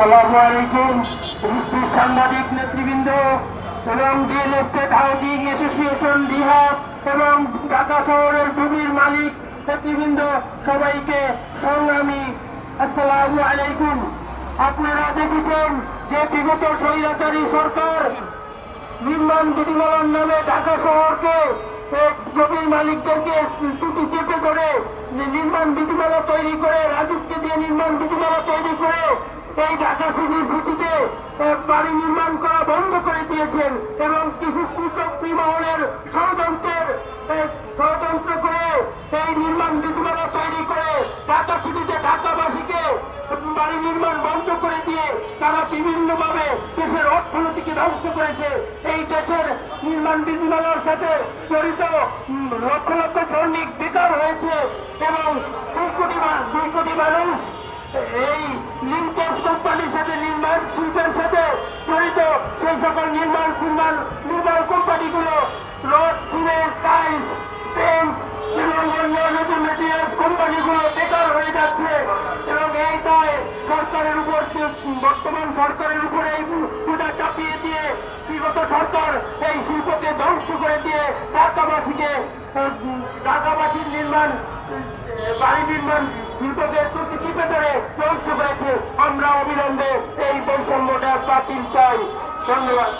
আসসালামু আলাইকুম। উপস্থিত সাংবাদিক নেতৃবৃন্দ এবং real estate housing association, Bihar এবং ঢাকা শহরের ভূমির মালিক নেতৃবৃন্দ সবাইকে সংগ্রামী আসসালামু আলাইকুম। আপনারা দেখেছেন যে বিগত স্বৈরাচারী সরকার নির্মাণ বিধিমালার নামে ঢাকা শহরকে জমির মালিকদেরকে টুপি চেপে ধরে নির্মাণ বিধিমালা তৈরি করে রাজুককে দিয়ে নির্মাণ বিধিমালা তৈরি করে এই ঢাকা সিটিতে বাড়ি নির্মাণ করা বন্ধ করে দিয়েছেন এবং কিছু সূচক মহলের ষড়যন্ত্রের ষড়যন্ত্র করে এই নির্মাণ বিধিমালা তৈরি করে ঢাকা সিটিতে ঢাকাবাসীকে বাড়ি নির্মাণ বন্ধ করে দিয়ে তারা বিভিন্নভাবে দেশের অর্থনীতিকে ধ্বংস করেছে। এই দেশের নির্মাণ বিধিমালার সাথে জড়িত লক্ষ লক্ষ শ্রমিক বেকার হয়েছে এবং দুই কোটি দুই কোটি মানুষ এই লিঙ্কেজ কোম্পানির সাথে নির্মাণ শিল্পের সাথে জড়িত সেই সকল নির্মাণ নির্মাণ নির্মাণ কোম্পানিগুলো, রোড, সিমেন্ট, টাইলস এবং অন্যান্য মেটেরিয়ালস বেকার হয়ে যাচ্ছে। এবং এই সরকারের উপর, বর্তমান সরকারের উপরে এই চাপিয়ে বিগত সরকার এই শিল্পকে ধ্বংস করে দিয়ে ঢাকাবাসীকে ঢাকাবাসীর নির্মাণ বাড়ি নির্মাণ শিল্পকে প্রতি চিপে ধরে ধ্বংস করেছে। আমরা অবিলম্বে এই বৈষম্যটা বাতিল চাই। ধন্যবাদ।